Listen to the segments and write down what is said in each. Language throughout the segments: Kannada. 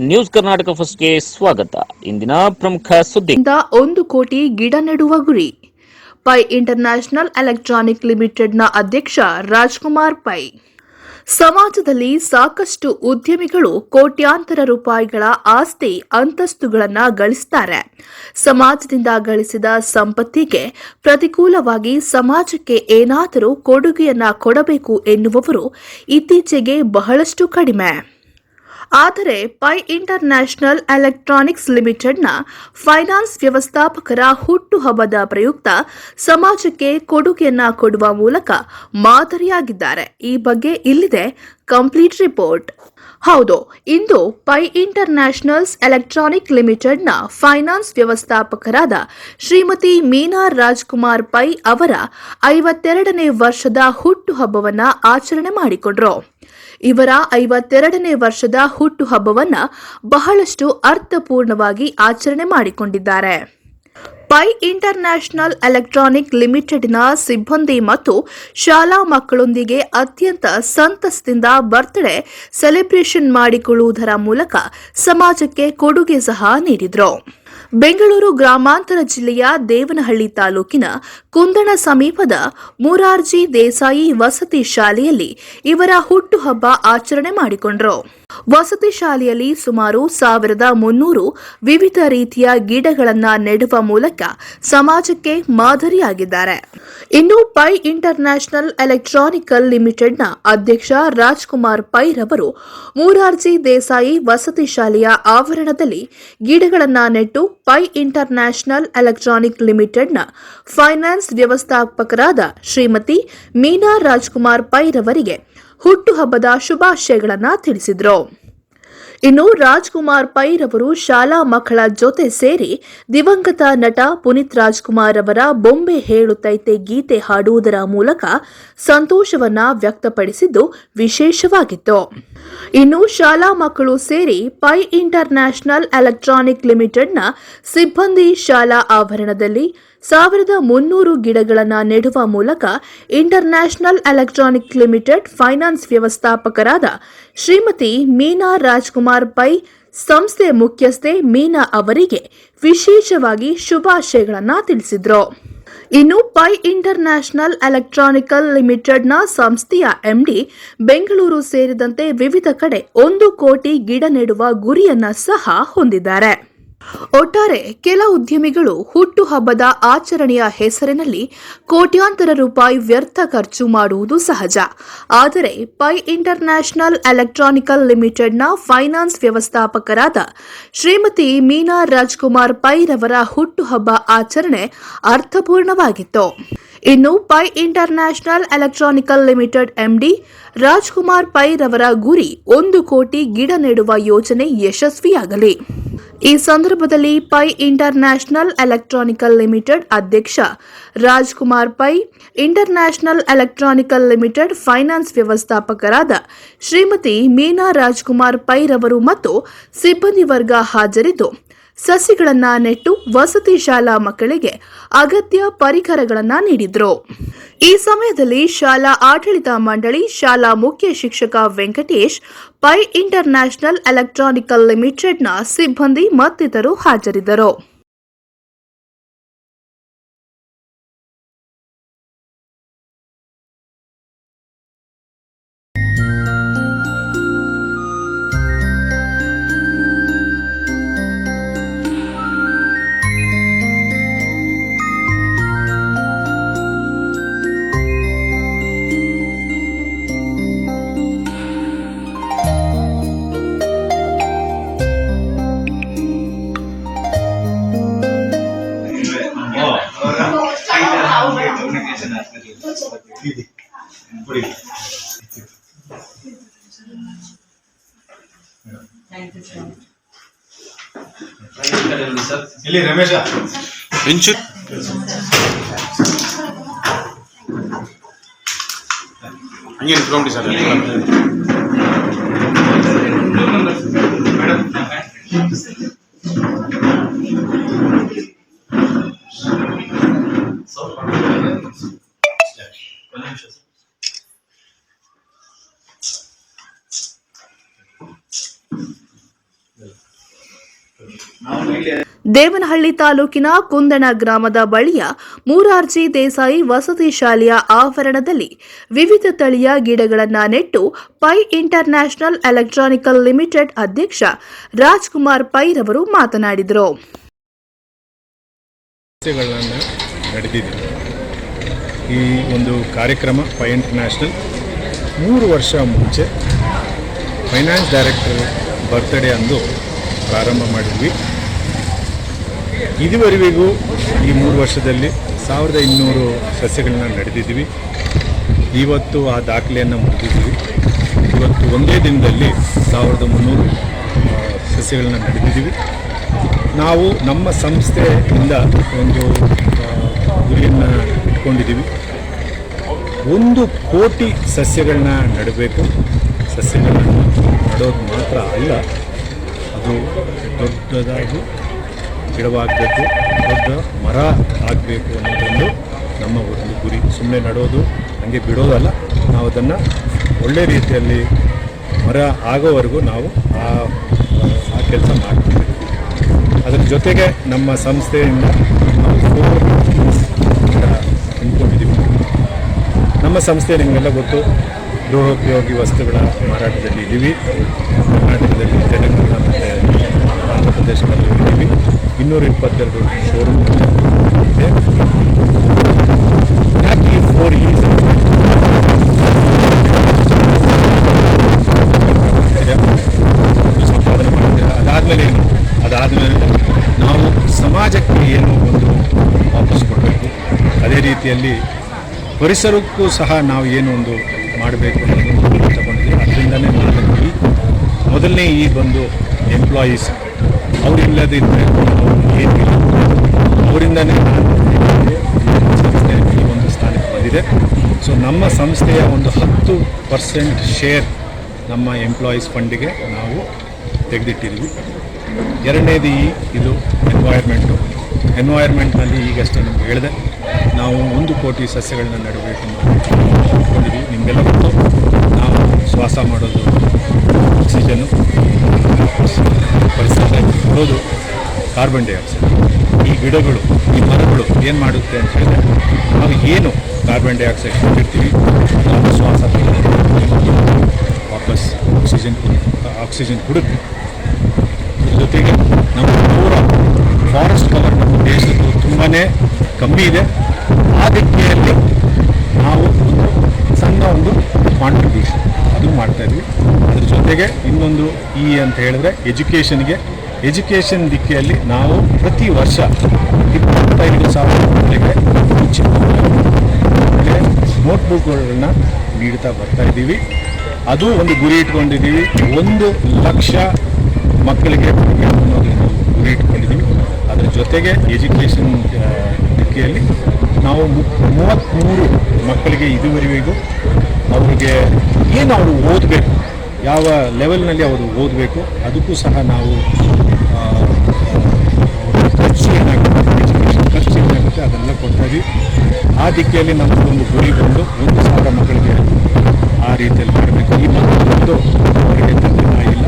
ನ್ಯೂಸ್ ಕರ್ನಾಟಕ ಫಸ್ಟ್ಗೆ ಸ್ವಾಗತ. ಇಂದಿನ ಪ್ರಮುಖ ಸುದ್ದಿ. ಒಂದು ಕೋಟಿ ಗಿಡ ನೆಡುವ ಗುರಿ. ಪೈ ಇಂಟರ್ನ್ಯಾಷನಲ್ ಎಲೆಕ್ಟ್ರಾನಿಕ್ ಲಿಮಿಟೆಡ್ನ ಅಧ್ಯಕ್ಷ ರಾಜ್ಕುಮಾರ್ ಪೈ. ಸಮಾಜದಲ್ಲಿ ಸಾಕಷ್ಟು ಉದ್ಯಮಿಗಳು ಕೋಟ್ಯಾಂತರ ರೂಪಾಯಿಗಳ ಆಸ್ತಿ ಅಂತಸ್ತುಗಳನ್ನು ಗಳಿಸ್ತಾರೆ. ಸಮಾಜದಿಂದ ಗಳಿಸಿದ ಸಂಪತ್ತಿಗೆ ಪ್ರತಿಕೂಲವಾಗಿ ಸಮಾಜಕ್ಕೆ ಏನಾದರೂ ಕೊಡುಗೆಯನ್ನ ಕೊಡಬೇಕು ಎನ್ನುವವರು ಇತ್ತೀಚೆಗೆ ಬಹಳಷ್ಟು ಕಡಿಮೆ. ಆದರೆ ಪೈ ಇಂಟರ್ನ್ಯಾಷನಲ್ ಎಲೆಕ್ಟ್ರಾನಿಕ್ಸ್ ಲಿಮಿಟೆಡ್ನ ಫೈನಾನ್ಸ್ ವ್ಯವಸ್ಥಾಪಕರ ಹುಟ್ಟುಹಬ್ಬದ ಪ್ರಯುಕ್ತ ಸಮಾಜಕ್ಕೆ ಕೊಡುಗೆಯನ್ನ ಕೊಡುವ ಮೂಲಕ ಮಾದರಿಯಾಗಿದ್ದಾರೆ. ಈ ಬಗ್ಗೆ ಇಲ್ಲಿದೆ ಕಂಪ್ಲೀಟ್ ರಿಪೋರ್ಟ್. ಹೌದು, ಇಂದು ಪೈ ಇಂಟರ್ನ್ಯಾಷನಲ್ಸ್ ಎಲೆಕ್ಟ್ರಾನಿಕ್ ಲಿಮಿಟೆಡ್ನ ಫೈನಾನ್ಸ್ ವ್ಯವಸ್ಥಾಪಕರಾದ ಶ್ರೀಮತಿ ಮೀನಾ ರಾಜ್ಕುಮಾರ್ ಪೈ ಅವರ ಐವತ್ತೆರಡನೇ ವರ್ಷದ ಹುಟ್ಟುಹಬ್ಬವನ್ನು ಆಚರಣೆ ಮಾಡಿಕೊಂಡ್ರು. ಇವರ ಐವತ್ತೆರಡನೇ ವರ್ಷದ ಹುಟ್ಟುಹಬ್ಬವನ್ನ ಬಹಳಷ್ಟು ಅರ್ಥಪೂರ್ಣವಾಗಿ ಆಚರಣೆ ಮಾಡಿಕೊಂಡಿದ್ದಾರೆ. ಪೈ ಇಂಟರ್ನ್ಯಾಷನಲ್ ಎಲೆಕ್ಟ್ರಾನಿಕ್ ಲಿಮಿಟೆಡ್ನ ಸಿಬ್ಬಂದಿ ಮತ್ತು ಶಾಲಾ ಮಕ್ಕಳೊಂದಿಗೆ ಅತ್ಯಂತ ಸಂತಸದಿಂದ ಬರ್ತ್ಡೇ ಸೆಲೆಬ್ರೇಷನ್ ಮಾಡಿಕೊಳ್ಳುವುದರ ಮೂಲಕ ಸಮಾಜಕ್ಕೆ ಕೊಡುಗೆ ಸಹ ನೀಡಿದರು. ಬೆಂಗಳೂರು ಗ್ರಾಮಾಂತರ ಜಿಲ್ಲೆಯ ದೇವನಹಳ್ಳಿ ತಾಲೂಕಿನ ಕುಂದಣ ಸಮೀಪದ ಮೂರಾರ್ಜಿ ದೇಸಾಯಿ ವಸತಿ ಶಾಲೆಯಲ್ಲಿ ಇವರ ಹುಟ್ಟುಹಬ್ಬ ಆಚರಣೆ ಮಾಡಿಕೊಂಡರು. ವಸತಿ ಶಾಲೆಯಲ್ಲಿ ಸುಮಾರು ಸಾವಿರದ ಮುನ್ನೂರು ವಿವಿಧ ರೀತಿಯ ಗಿಡಗಳನ್ನು ನೆಡುವ ಮೂಲಕ ಸಮಾಜಕ್ಕೆ ಮಾದರಿಯಾಗಿದ್ದಾರೆ. ಇನ್ನು ಪೈ ಇಂಟರ್ನ್ಯಾಷನಲ್ ಎಲೆಕ್ಟ್ರಾನಿಕಲ್ ಲಿಮಿಟೆಡ್ನ ಅಧ್ಯಕ್ಷ ರಾಜ್ಕುಮಾರ್ ಪೈ ರವರು ಮೂರಾರ್ಜಿ ದೇಸಾಯಿ ವಸತಿ ಶಾಲೆಯ ಆವರಣದಲ್ಲಿ ಗಿಡಗಳನ್ನು ನೆಟ್ಟು ಪೈ ಇಂಟರ್ನ್ಯಾಷನಲ್ ಎಲೆಕ್ಟ್ರಾನಿಕ್ ಲಿಮಿಟೆಡ್ನ ಫೈನಾನ್ಸ್ ವ್ಯವಸ್ಥಾಪಕರಾದ ಶ್ರೀಮತಿ ಮೀನಾ ರಾಜ್ಕುಮಾರ್ ಪೈರವರಿಗೆ ಹುಟ್ಟುಹಬ್ಬದ ಶುಭಾಶಯಗಳನ್ನು ತಿಳಿಸಿದರು. ಇನ್ನು ರಾಜ್ಕುಮಾರ್ ಪೈರವರು ಶಾಲಾ ಮಕ್ಕಳ ಜೊತೆ ಸೇರಿ ದಿವಂಗತ ನಟ ಪುನೀತ್ ರಾಜ್ಕುಮಾರ್ ಅವರ ಬೊಂಬೆ ಹೇಳುತ್ತೈತೆ ಗೀತೆ ಹಾಡುವುದರ ಮೂಲಕ ಸಂತೋಷವನ್ನ ವ್ಯಕ್ತಪಡಿಸಿದ್ದು ವಿಶೇಷವಾಗಿತ್ತು. ಇನ್ನು ಶಾಲಾ ಮಕ್ಕಳು ಸೇರಿ ಪೈ ಇಂಟರ್ನ್ಯಾಷನಲ್ ಎಲೆಕ್ಟ್ರಾನಿಕ್ ಲಿಮಿಟೆಡ್ನ ಸಿಬ್ಬಂದಿ ಶಾಲಾ ಆವರಣದಲ್ಲಿ ಸಾವಿರದ ಮುನ್ನೂರು ಗಿಡಗಳನ್ನು ನೆಡುವ ಮೂಲಕ ಇಂಟರ್ನ್ಯಾಷನಲ್ ಎಲೆಕ್ಟ್ರಾನಿಕ್ ಲಿಮಿಟೆಡ್ ಫೈನಾನ್ಸ್ ವ್ಯವಸ್ಥಾಪಕರಾದ ಶ್ರೀಮತಿ ಮೀನಾ ರಾಜ್ಕುಮಾರ್ ಪೈ, ಸಂಸ್ಥೆ ಮುಖ್ಯಸ್ಥೆ ಮೀನಾ ಅವರಿಗೆ ವಿಶೇಷವಾಗಿ ಶುಭಾಶಯಗಳನ್ನು ತಿಳಿಸಿದರು. ಇನ್ನು ಪೈ ಇಂಟರ್ನ್ಯಾಷನಲ್ ಎಲೆಕ್ಟ್ರಾನಿಕಲ್ ಲಿಮಿಟೆಡ್ನ ಸಂಸ್ಥೆಯ ಎಂಡಿ ಬೆಂಗಳೂರು ಸೇರಿದಂತೆ ವಿವಿಧ ಕಡೆ ಒಂದು ಕೋಟಿ ಗಿಡ ನೆಡುವ ಗುರಿಯನ್ನ ಸಹ ಹೊಂದಿದ್ದಾರೆ. ಒಟ್ಟಾರೆ ಕೆಲ ಉದ್ಯಮಿಗಳು ಹುಟ್ಟುಹಬ್ಬದ ಆಚರಣೆಯ ಹೆಸರಿನಲ್ಲಿ ಕೋಟ್ಯಾಂತರ ರೂಪಾಯಿ ವ್ಯರ್ಥ ಖರ್ಚು ಮಾಡುವುದು ಸಹಜ. ಆದರೆ ಪೈ ಇಂಟರ್ನ್ಯಾಷನಲ್ ಎಲೆಕ್ಟ್ರಾನಿಕಲ್ ಲಿಮಿಟೆಡ್ನ ಫೈನಾನ್ಸ್ ವ್ಯವಸ್ಥಾಪಕರಾದ ಶ್ರೀಮತಿ ಮೀನಾ ರಾಜ್ಕುಮಾರ್ ಪೈ ರವರ ಹುಟ್ಟುಹಬ್ಬ ಆಚರಣೆ ಅರ್ಥಪೂರ್ಣವಾಗಿತ್ತು. ಇನ್ನು Pai international electronical limited MD Rajkumar Pai ರವರ ಗುರಿ ಒಂದು ಕೋಟಿ ಗಿಡ ನೆಡುವ ಯೋಜನೆ ಯಶಸ್ವಿಯಾಗಲಿ. ಈ ಸಂದರ್ಭದಲ್ಲಿ ಪೈ ಇಂಟರ್ನ್ಯಾಷನಲ್ ಎಲೆಕ್ಟ್ರಾನಿಕಲ್ ಲಿಮಿಟೆಡ್ ಅಧ್ಯಕ್ಷ Rajkumar Pai, international electronical limited finance ವ್ಯವಸ್ಥಾಪಕರಾದ Shrimati Meena Rajkumar Pai ರವರು ಮತ್ತು ಸಿಬ್ಬಂದಿ ವರ್ಗ ಹಾಜರಿದ್ದು ಸಸಿಗಳನ್ನ ನೆಟ್ಟು ವಸತಿ ಶಾಲಾ ಮಕ್ಕಳಿಗೆ ಅಗತ್ಯ ಪರಿಕರಗಳನ್ನು ನೀಡಿದ್ರು. ಈ ಸಮಯದಲ್ಲಿ ಶಾಲಾ ಆಡಳಿತ ಮಂಡಳಿ ಶಾಲಾ ಮುಖ್ಯ ಶಿಕ್ಷಕ ವೆಂಕಟೇಶ್, ಪೈ ಇಂಟರ್ನ್ಯಾಷನಲ್ ಎಲೆಕ್ಟ್ರಾನಿಕಲ್ ಲಿಮಿಟೆಡ್ನ ಸಿಬ್ಬಂದಿ ಮತ್ತಿತರರು ಹಾಜರಿದ್ದರು. ಇಲ್ಲಿ ರಮೇಶ. ಇಂಚು ಹಂಗೆ ನಿಂತ್ಕೊಂಬಿಡಿ ಸರ್. ಮೇಡಮ್ ದೇವನಹಳ್ಳಿ ತಾಲೂಕಿನ ಕುಂದಣ ಗ್ರಾಮದ ಬಳಿಯ ಮೂರಾರ್ಜಿ ದೇಸಾಯಿ ವಸತಿ ಶಾಲೆಯ ಆವರಣದಲ್ಲಿ ವಿವಿಧ ತಳಿಯ ಗಿಡಗಳನ್ನು ನೆಟ್ಟು ಪೈ ಇಂಟರ್ನ್ಯಾಷನಲ್ ಎಲೆಕ್ಟ್ರಾನಿಕಲ್ ಲಿಮಿಟೆಡ್ ಅಧ್ಯಕ್ಷ ರಾಜ್ಕುಮಾರ್ ಪೈರವರು ಮಾತನಾಡಿದರು. ಈ ಒಂದು ಕಾರ್ಯಕ್ರಮ ಪೈ ಇಂಟರ್ನ್ಯಾಷನಲ್ ಮೂರು ವರ್ಷ ಮುಂಚೆ ಫೈನಾನ್ಸ್ ಡೈರೆಕ್ಟರ್ ಬರ್ತ್ಡೇ ಅಂದು ಪ್ರಾರಂಭ ಮಾಡಿದ್ವಿ. ಇದುವರೆಗೂ ಈ ಮೂರು ವರ್ಷದಲ್ಲಿ ಸಾವಿರದ ಇನ್ನೂರು ಸಸ್ಯಗಳನ್ನ ನಡೆದಿದ್ದೀವಿ. ಇವತ್ತು ಆ ದಾಖಲೆಯನ್ನು ಮುಟ್ಟಿದ್ದೀವಿ ಇವತ್ತು ಒಂದೇ ದಿನದಲ್ಲಿ ಸಾವಿರದ ಮುನ್ನೂರು ಸಸ್ಯಗಳನ್ನ ನಡೆದಿದ್ದೀವಿ. ನಾವು ನಮ್ಮ ಸಂಸ್ಥೆಯಿಂದ ಒಂದು ಗುರಿಯನ್ನು ಇಟ್ಕೊಂಡಿದ್ದೀವಿ. ಒಂದು ಕೋಟಿ ಸಸ್ಯಗಳನ್ನ ನೆಡಬೇಕು. ಸಸ್ಯಗಳನ್ನು ನೆಡೋದು ಮಾತ್ರ ಅಲ್ಲ, ಅದು ದೊಡ್ಡದಾಗಿ ಗಿಡವಾಗಬೇಕು, ದೊಡ್ಡ ಮರ ಆಗಬೇಕು ಅನ್ನೋದೊಂದು ನಮ್ಮ ಒಂದು ಗುರಿ. ಸುಮ್ಮನೆ ನಡೋದು, ಹಾಗೆ ಬಿಡೋದಲ್ಲ ನಾವು ಅದನ್ನು ಒಳ್ಳೆ ರೀತಿಯಲ್ಲಿ ಮರ ಆಗೋವರೆಗೂ ನಾವು ಆ ಆ ಕೆಲಸ ಮಾಡ್ತೀವಿ. ಅದರ ಜೊತೆಗೆ ನಮ್ಮ ಸಂಸ್ಥೆಯಿಂದ ನಾವು ಅಂದ್ಕೊಂಡಿದ್ದೀವಿ ನಮ್ಮ ಸಂಸ್ಥೆ ನಿಮಗೆಲ್ಲ ಗೊತ್ತು ಗೃಹೋಪಯೋಗಿ ವಸ್ತುಗಳ ಮಾರಾಟದಲ್ಲಿ ಇದ್ದೀವಿ ಕರ್ನಾಟಕದಲ್ಲಿ ತೆಲಂಗಾಣ ಮತ್ತು ಆಂಧ್ರ ಪ್ರದೇಶದಲ್ಲಿ ಇದ್ದೀವಿ ಇನ್ನೂರ ಇಪ್ಪತ್ತೆರಡು ಶೋರೂಮ್ ಇದೆ. ಈ ಫೋರ್ ಈಸ್ ಸಂಪಾದನೆ ಅದಾದಮೇಲೆ ಏನು? ಅದಾದಮೇಲೆ ನಾವು ಸಮಾಜಕ್ಕೆ ಏನು ಒಂದು ವಾಪಸ್ ಕೊಡಬೇಕು? ಅದೇ ರೀತಿಯಲ್ಲಿ ಪರಿಸರಕ್ಕೂ ಸಹ ನಾವು ಏನು ಒಂದು ಮಾಡಬೇಕು ಅನ್ನೋದು ತಗೊಂಡಿದ್ದೀವಿ ಅದರಿಂದನೇ ನಾನು ಮೊದಲನೇ ಈ ಬಂದು ಎಂಪ್ಲಾಯೀಸ್ ಅವರಿಲ್ಲದಿದ್ದರೆ ಏನಿಲ್ಲ ಅವರಿಂದನೇ ಸಂಸ್ಥೆ ಈ ಒಂದು ಸ್ಥಾನಕ್ಕೆ ಬಂದಿದೆ. ಸೊ ನಮ್ಮ ಸಂಸ್ಥೆಯ ಒಂದು ಹತ್ತು ಪರ್ಸೆಂಟ್ ಶೇರ್ ನಮ್ಮ ಎಂಪ್ಲಾಯೀಸ್ ಫಂಡಿಗೆ ನಾವು ತೆಗೆದಿಟ್ಟಿದ್ವಿ. ಎರಡನೇದು ಈ, ಇದು ಎನ್ವೈರ್ಮೆಂಟು ಎನ್ವೈರ್ಮೆಂಟ್ನಲ್ಲಿ ಈಗಷ್ಟೇ ನಿಮ್ಗೆ ಹೇಳಿದೆ. ನಾವು ಒಂದು ಕೋಟಿ ಸಸ್ಯಗಳನ್ನ ನೆಡಬೇಕು ನಿಮಗೆಲ್ಲ ಗೊತ್ತು. ನಾವು ಶ್ವಾಸ ಮಾಡೋದು ಆಕ್ಸಿಜನ್ನು ಬರೋದು ಕಾರ್ಬನ್ ಡೈಆಕ್ಸೈಡ್ ಈ ಗಿಡಗಳು, ಈ ಮರಗಳು ಏನು ಮಾಡುತ್ತೆ ಅಂತ ಹೇಳಿದ್ರೆ, ನಾವು ಏನು ಕಾರ್ಬನ್ ಡೈಆಕ್ಸೈಡ್ ಕೊಟ್ಟಿರ್ತೀವಿ ನಾವು ಶ್ವಾಸ ವಾಪಸ್ ಆಕ್ಸಿಜನ್ ಆಕ್ಸಿಜನ್ ಕೊಡುತ್ತೆ ಜೊತೆಗೆ ನಮ್ಮ ಪೂರ ಫಾರೆಸ್ಟ್ ಕವರ್ ನಮ್ಮ ದೇಶದ್ದು ತುಂಬಾ ಕಮ್ಮಿ ಇದೆ. ಆ ದಿಕ್ಕಿನಲ್ಲಿ ನಾವು ಸಣ್ಣ ಒಂದು ಕಾಂಟ್ರಿಬ್ಯೂಷನ್ ಅದು ಮಾಡ್ತಾಯಿದ್ವಿ ಅದ್ರ ಜೊತೆಗೆ ಇನ್ನೊಂದು ಈ ಅಂತ ಹೇಳಿದ್ರೆ ಎಜುಕೇಷನ್ಗೆ ಎಜುಕೇಷನ್ ದಿಕ್ಕಿಯಲ್ಲಿ ನಾವು ಪ್ರತಿ ವರ್ಷ ಇಪ್ಪತ್ತೈದು ಸಾವಿರ ಮಕ್ಕಳಿಗೆ ನೋಟ್ಬುಕ್ಗಳನ್ನ ನೀಡ್ತಾ ಬರ್ತಾ ಇದ್ದೀವಿ. ಅದು ಒಂದು ಗುರಿ ಇಟ್ಕೊಂಡಿದ್ದೀವಿ. ಒಂದು ಲಕ್ಷ ಮಕ್ಕಳಿಗೆ ಅನ್ನೋದನ್ನು ಅನ್ನೋದು ಗುರಿ ಇಟ್ಕೊಂಡಿದ್ದೀವಿ. ಅದರ ಜೊತೆಗೆ ಎಜುಕೇಷನ್ ದಿಕ್ಕಿಯಲ್ಲಿ ನಾವು ಮೂವತ್ತ್ಮೂರು ಮಕ್ಕಳಿಗೆ ಇದುವರೆಗೂ ಅವರಿಗೆ ಏನು ಅವರು ಓದಬೇಕು? ಯಾವ ಲೆವೆಲ್ನಲ್ಲಿ ಅವರು ಓದಬೇಕು? ಅದಕ್ಕೂ ಸಹ ನಾವು ಇದೀವಿ. ಆ ದಿಕ್ಕಿಯಲ್ಲಿ ನಮ್ಮದೊಂದು ಗುರಿ ಬಂದು ಒಂದು ಸಾವಿರ ಮಕ್ಕಳಿಗೆ ಆ ರೀತಿಯಲ್ಲಿ ಮಾಡಬೇಕು. ಈ ಮಕ್ಕಳು ಅವರಿಗೆ ತಂದೆ ತಾಯಿ ಇಲ್ಲ.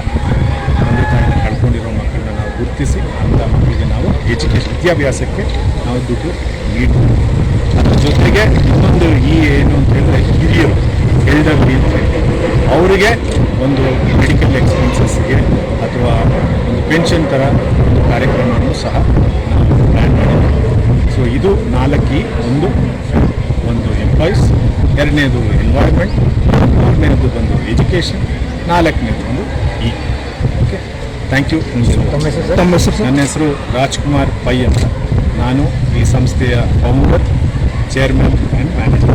ತಂದೆ ತಾಯಿನ ಕಳ್ಕೊಂಡಿರೋ ಮಕ್ಕಳನ್ನ ನಾವು ಗುರುತಿಸಿ ಅಂಥ ಮಕ್ಕಳಿಗೆ ನಾವು ಎಜುಕೇಷನ್ ವಿದ್ಯಾಭ್ಯಾಸಕ್ಕೆ ನಾವು ದುಡ್ಡು ನೀಡ್ತೀವಿ. ಅದರ ಜೊತೆಗೆ ಇನ್ನೊಂದು ಈ ಏನು ಅಂತ ಹೇಳಿದ್ರೆ ಹಿರಿಯರು ಎಲ್ಡರ್ಲಿ ಅಂತ ಅವರಿಗೆ ಒಂದು ಮೆಡಿಕಲ್ ಎಕ್ಸ್ಪೆನ್ಸಸ್ಗೆ ಅಥವಾ ಒಂದು ಪೆನ್ಷನ್ ಥರ ಒಂದು ಕಾರ್ಯಕ್ರಮವನ್ನು ಸಹ ಸೊ ಇದು ನಾಲ್ಕಿ ಒಂದು ಒಂದು ಎಂಪ್ಲಾಯೀಸ್ ಎರಡನೇದು ಎನ್ವೈರ್ಮೆಂಟ್ ಮೂರನೇದು ಬಂದು ಎಜುಕೇಷನ್ ನಾಲ್ಕನೇದು ಒಂದು ಇ ಓಕೆ ಥ್ಯಾಂಕ್ ಯು ನನ್ನ ಹೆಸರು ರಾಜ್ಕುಮಾರ್ ಪೈ ಅಂತ. ನಾನು ಈ ಸಂಸ್ಥೆಯ ಫೌಂಡರ್ ಚೇರ್ಮನ್ ಆ್ಯಂಡ್ ಮ್ಯಾನೇಜರ್